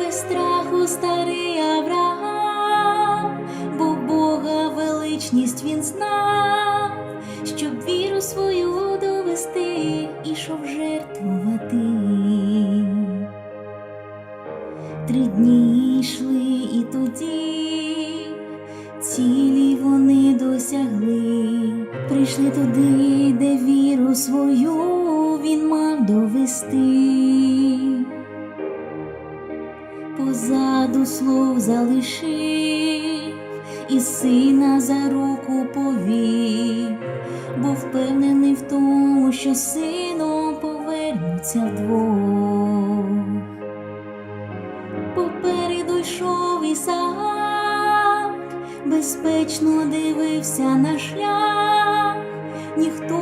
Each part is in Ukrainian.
Без страху старий Авраам, бо Бога величність він знав, щоб віру свою довести, ішов жертвувати. Три дні йшли і тоді, цілі вони досягли, прийшли туди, де віру свою він мав довести. Слов залишив і сина за руку повів, бо впевнений в тому, що сином повернуться вдвох. Попереду йшов Ісаак, безпечно дивився на шлях, ніхто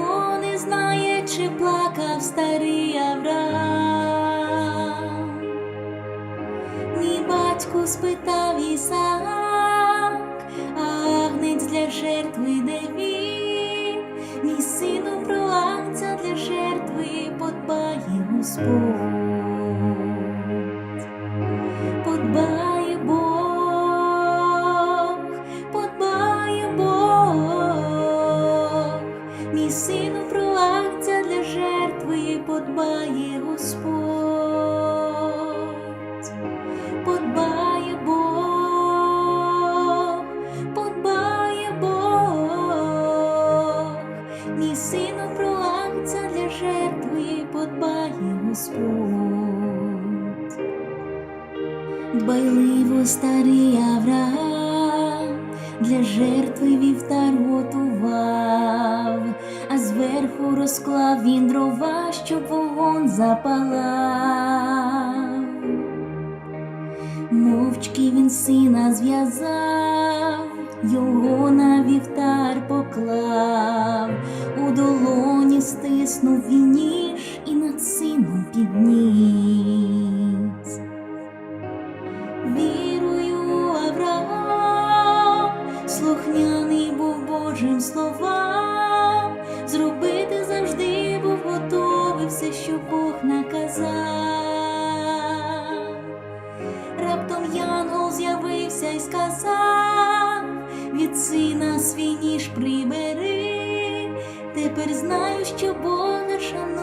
спитав Ісаак, агнець для жертви де він? Мій сину про агнця для жертви подбає Господь. Старий Авраам для жертви вівтар готував, а зверху розклав він дрова, щоб вогонь запалав. Мовчки він сина зв'язав, його на вівтар поклав, у долоні стиснув він ніж і над сином підніс. З'явився і сказав, від сина свій ніж прибери, тепер знаю, що Бога шануєш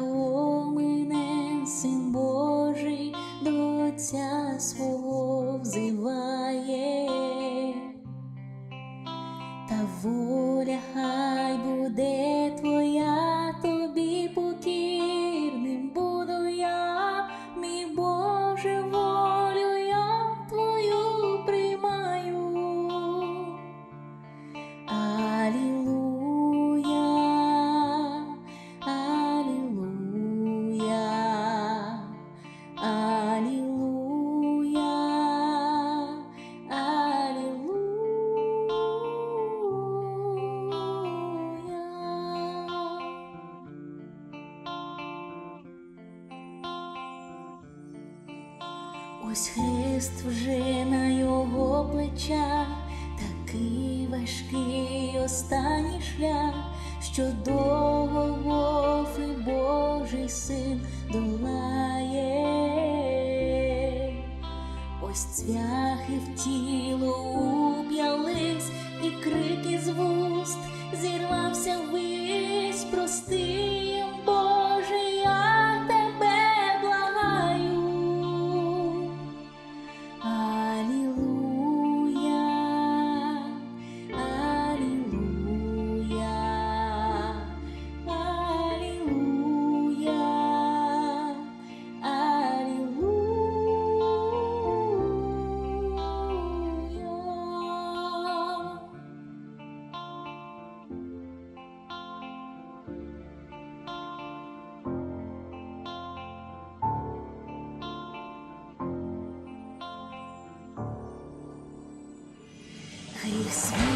омине, син Божий до Отця важкий останній шлях, що довго і Божий син долає, ось цвяхи в тіло уп'ялись, і крики з вуст зірвався весь простий. Please.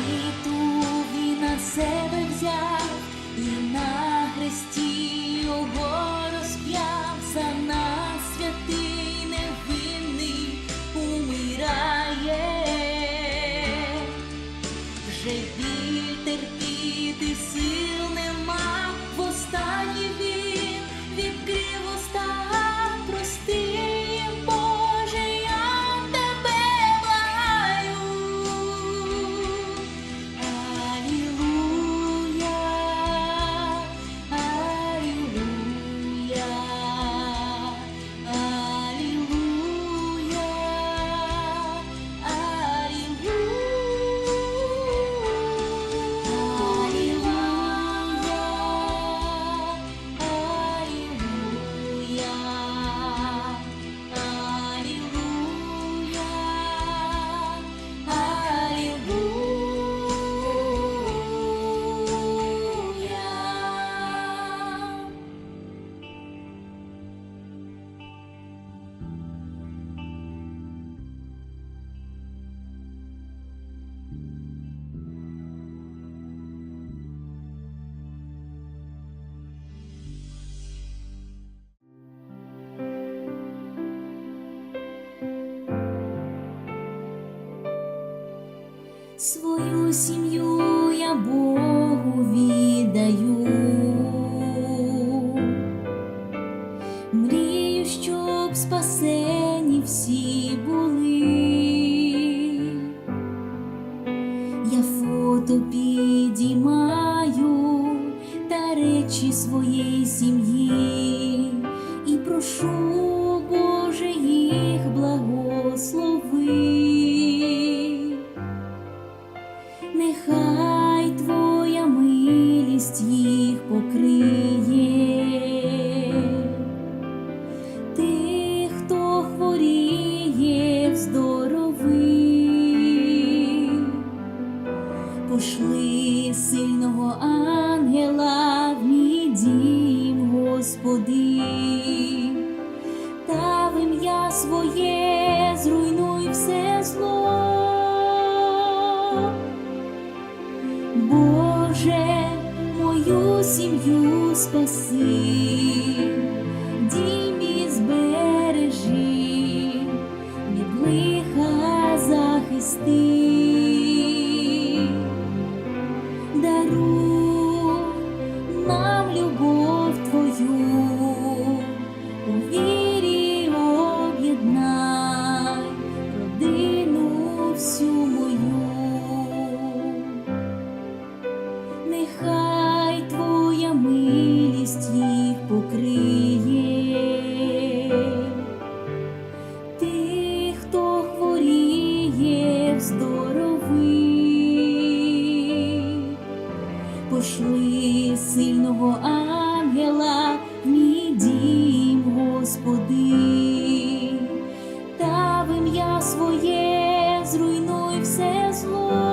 свою сім'ю я Богу віддаю, мрію, щоб спасені всі були, я фото підіймаю та речі своєї сім'ї. спаси, дій мій збережи, від лиха захисти. luz.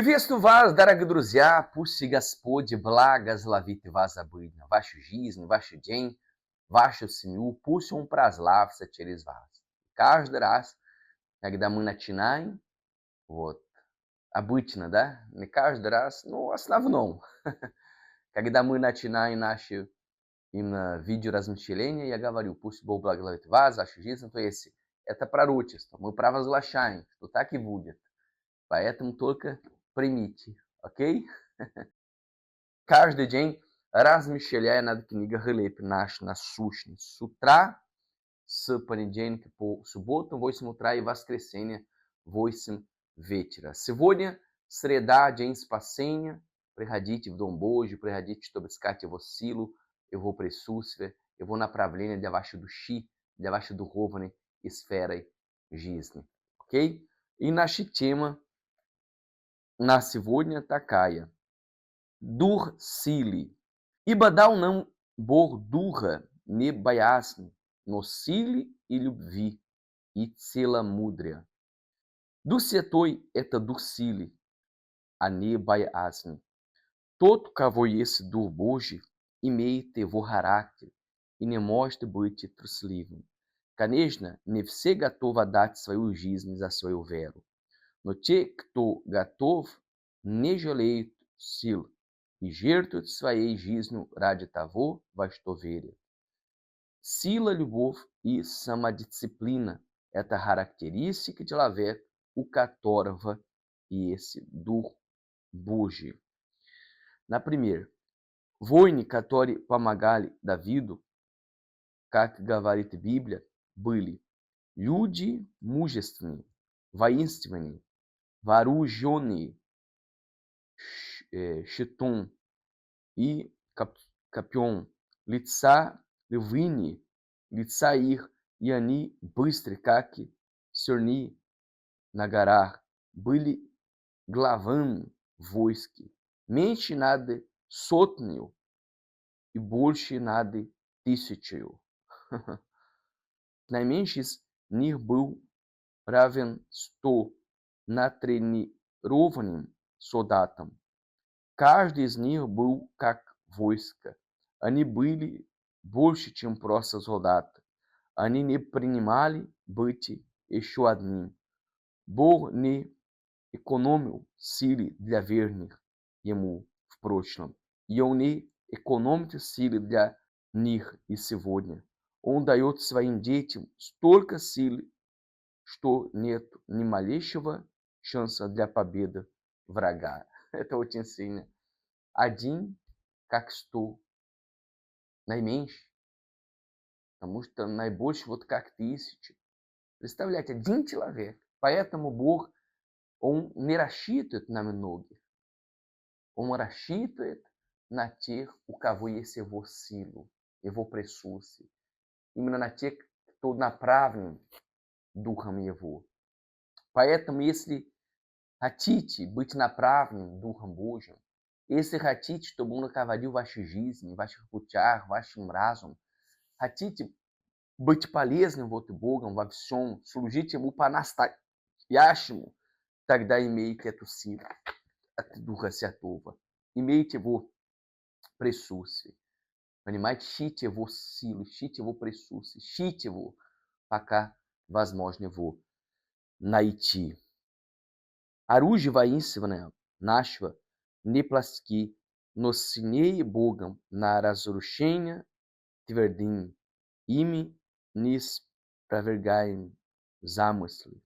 Приветствую вас, дорогие друзья! Пусть Господь благословит вас обыдно, вашу жизнь, ваш день, вашу семью. Пусть Он прославится через вас. Каждый раз, когда мы начинаем, вот, обычно, да, не каждый раз, ну, в основном, когда мы начинаем наши именно видеоразмышления, я говорю, пусть Бог благословит вас, вашу жизнь, то есть это пророчество, мы провозглашаем, что так и будет. Поэтому только примите, окей? Каждый день размышляя над книгой Хлеб наш насущный с утра, с понедельника по субботу в 8 утра и воскресенье в 8 вечера. Сегодня среда, день спасения. Приходите в Дом Божий, приходите, чтобы искать Его силу, Его присутствие, Его направление для вашей души, для вашей духовной сферы жизни. Окей? И наша тема на сегодня такая. Дух силы. Ибо дал нам Бог духа не боязни, но силы и любви и целомудрия. Дух Святой – это дух силы, а не боязни. Тот, у кого есть Дух Божий, имеет его характер и не может быть трусливым. Конечно, не все готовы отдать свою жизнь за свою веру. Но те, кто готов, не жалеют сил и жертвуют своей жизнью ради того, во что верят. Сила, любовь и самодисциплина – это характеристики человека, у которого есть Дух Божий. Например, воины, которые помогали Давиду, как говорит Библия, были люди мужественные, воинственные, вооруженные, Шитун и Копьем, лица львини, лица их, и они быстры, как серни на горах, были главами войски, меньше над сотнею и больше над тысячею. Наименьший из них был равен сто натренированным солдатам. Каждый из них был как войско. Они были больше, чем просто солдаты. Они не принимали быть еще одним. Бог не экономил силы для верных Ему в прошлом. И Он не экономит силы для них и сегодня. Он дает своим детям столько сил, что нет ни малейшего шанса для победы врага. Это очень сильно. Один, как сто. Наименьше. Потому что наибольше вот как тысячи. Представляете, один человек. Поэтому Бог, Он не рассчитывает на многих. Он рассчитывает на тех, у кого есть Его силу, Его присутствие. Именно на тех, кто направлен Духом Его. Поэтому, если хотите быть направленным Духом Божьим, если хотите, чтобы Он руководил вашей жизнью, в ваших путях, вашим разумом, хотите быть полезным вот Богом во всем, служить Ему по-настоящему, тогда имейте эту силу от Духа Святого. Имейте Его присутствие. Понимаете? Ищите Его силу, ищите Его присутствие, ищите Его, пока возможно Его найти. Aruj-Vaishnava, né, Nashva, niplaski, Nocinei Bogam, Narazoruchenha, Tiverdin, Imi, Nis, Pravergaim, Zamosli,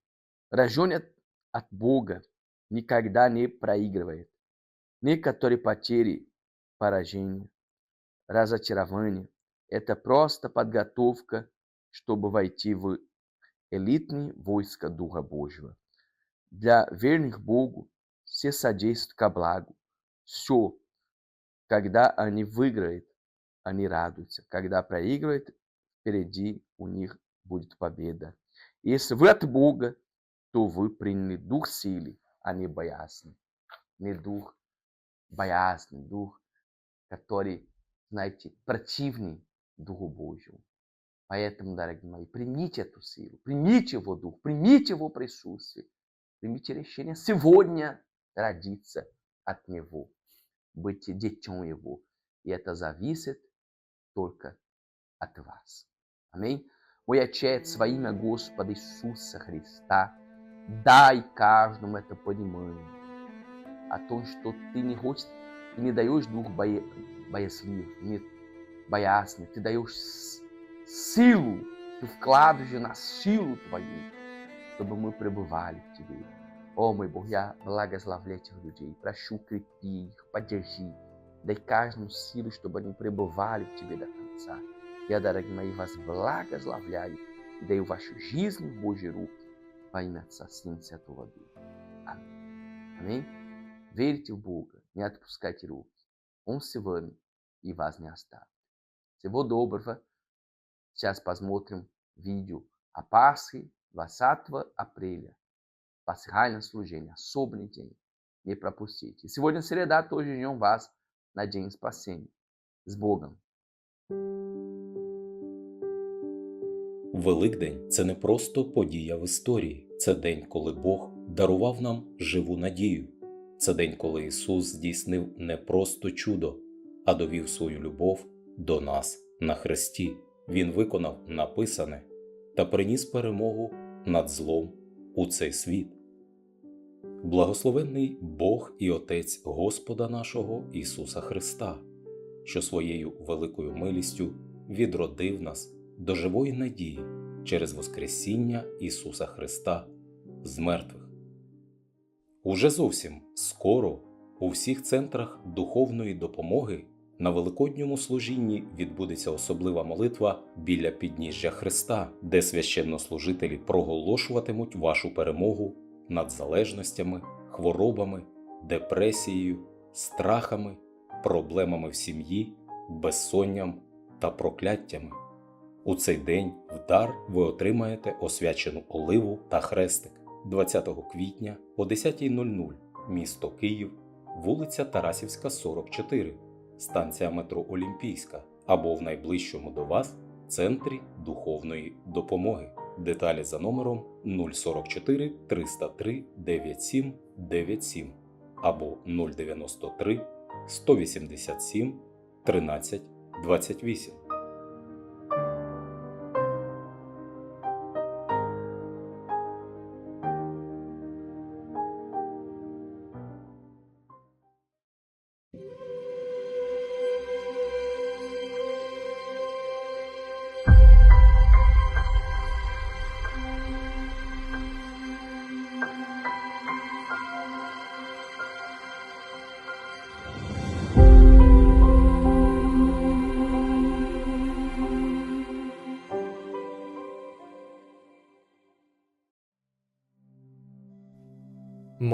Rajone Atboga, Nikagda Ne Praigravait, Nekatoripatiri, Paragênia, Razatiravânia, Eta Prosta Padgatovka, Stobovaitivo, Elitne Voiska Durra Bojva. Для верных Богу все содействует ко благу. Все. Когда они выиграют, они радуются. Когда проигрывают, впереди у них будет победа. Если вы от Бога, то вы приняли дух силы, а не боязни. Не дух боязни, дух, который, знаете, противный Духу Божьему. Поэтому, дорогие мои, примите эту силу, примите его дух, примите его присутствие, примите решение сегодня родиться от него, быть детем его. И это зависит только от вас. Аминь. Мой Отец, во имя Господа Иисуса Христа, дай каждому это понимание о том, что ты не хочешь, ты не даешь дух бое, боязливый, не боязный, ты даешь с- силу, ты вкладываешь на силу твою, чтобы мы пребывали в тебе. О, мой Бог, я благословляю этих людей, прошу крепи их, поддержи, дай каждому силу, чтобы они пребывали в тебе до конца. Я, дорогие мои, вас благословляю и даю вашу жизнь в Божьи руки во имя Отца, Сына и Святого Духа. Аминь. Аминь. Верьте в Бога, не отпускайте руки. Он с вами и вас не оставит. Всего доброго. Сейчас посмотрим видео о Пасхе 20 апреля. Пасхальное служение, особенный день. Не пропустите. Сегодня среда, тоже ждем вас на День спасения. С Богом. Великдень це не просто подія в історії, це день, коли Бог дарував нам живу надію. Це день, коли Ісус здійснив не просто чудо, а довів свою любов до нас на хресті. Він виконав написане та приніс перемогу над злом у цей світ. Благословенний Бог і Отець Господа нашого Ісуса Христа, що своєю великою милістю відродив нас до живої надії через Воскресіння Ісуса Христа з мертвих. Уже зовсім скоро у всіх центрах духовної допомоги на Великодньому служінні відбудеться особлива молитва біля підніжжя Христа, де священнослужителі проголошуватимуть вашу перемогу над залежностями, хворобами, депресією, страхами, проблемами в сім'ї, безсонням та прокляттями. У цей день в дар ви отримаєте освячену оливу та хрестик 20 квітня о 10.00 місто Київ, вулиця Тарасівська, 44, станція метро Олімпійська або в найближчому до вас центрі духовної допомоги. Деталі за номером 044 303 97 97 або 093 187 13 28.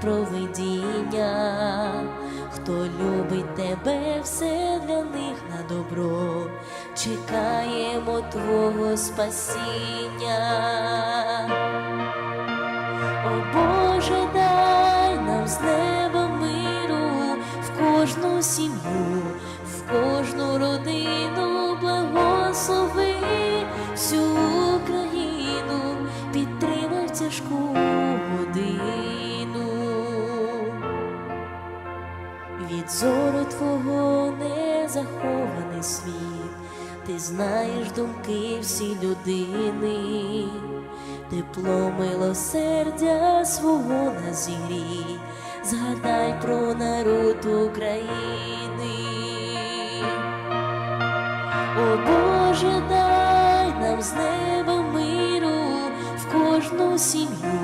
Провидіння. Хто любить тебе, все для них на добро, чекаємо Твого спасіння. О Боже, дай нам з неба миру в кожну сім'ю, в кожну родину благослови Зору Твого не захований світ, ти знаєш думки всі людини, тепло милосердя свого на зігрій, згадай про народ України. О Боже, дай нам з неба миру в кожну сім'ю,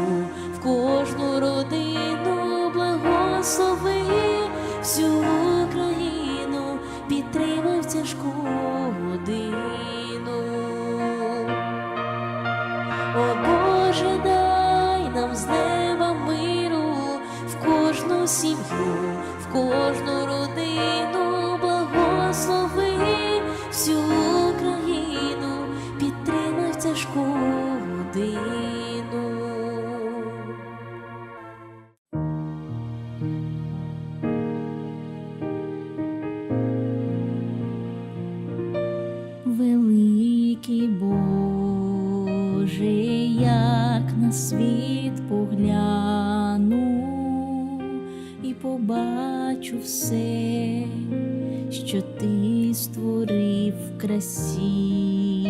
що ти створив красі,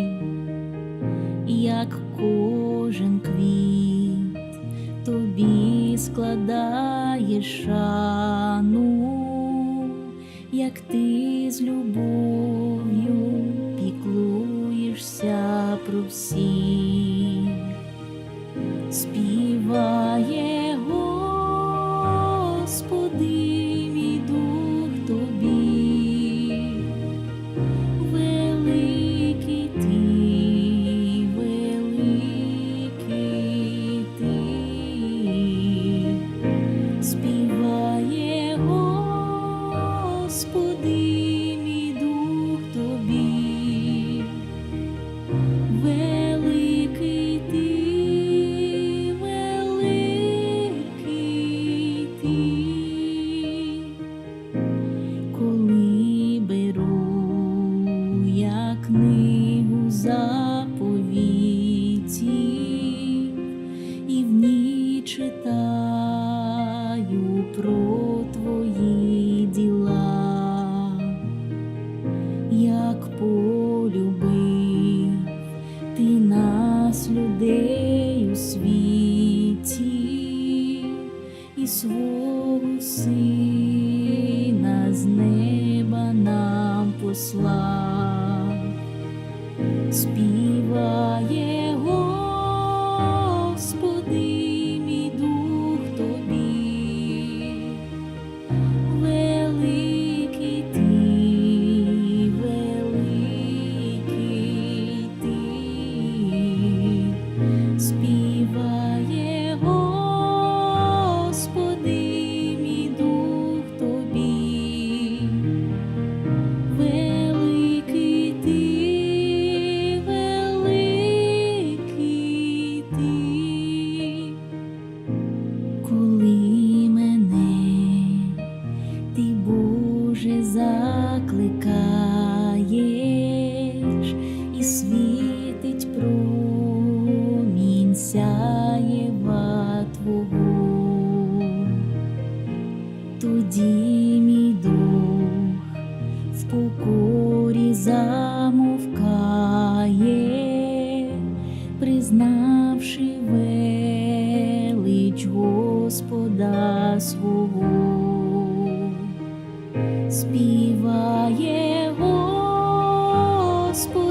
як кожен квіт тобі складає шану, як ти з любов'ю піклуєшся про всіх, Бога свого, співає Господь.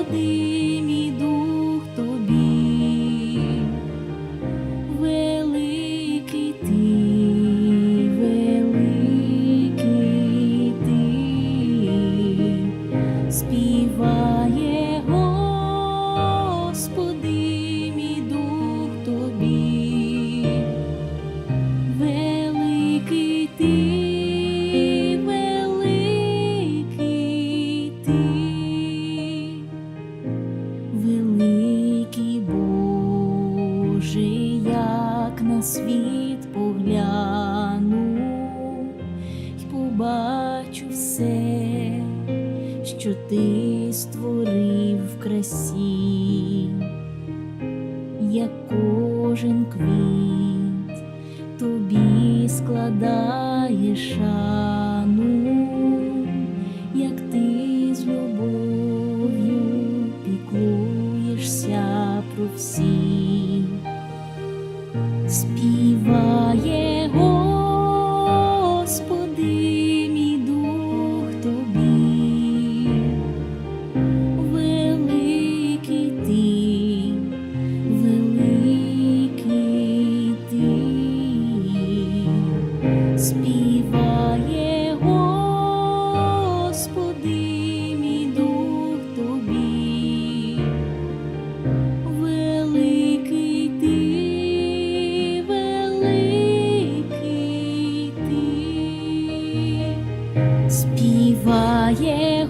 як кожен квіт, тобі складає шар. співає.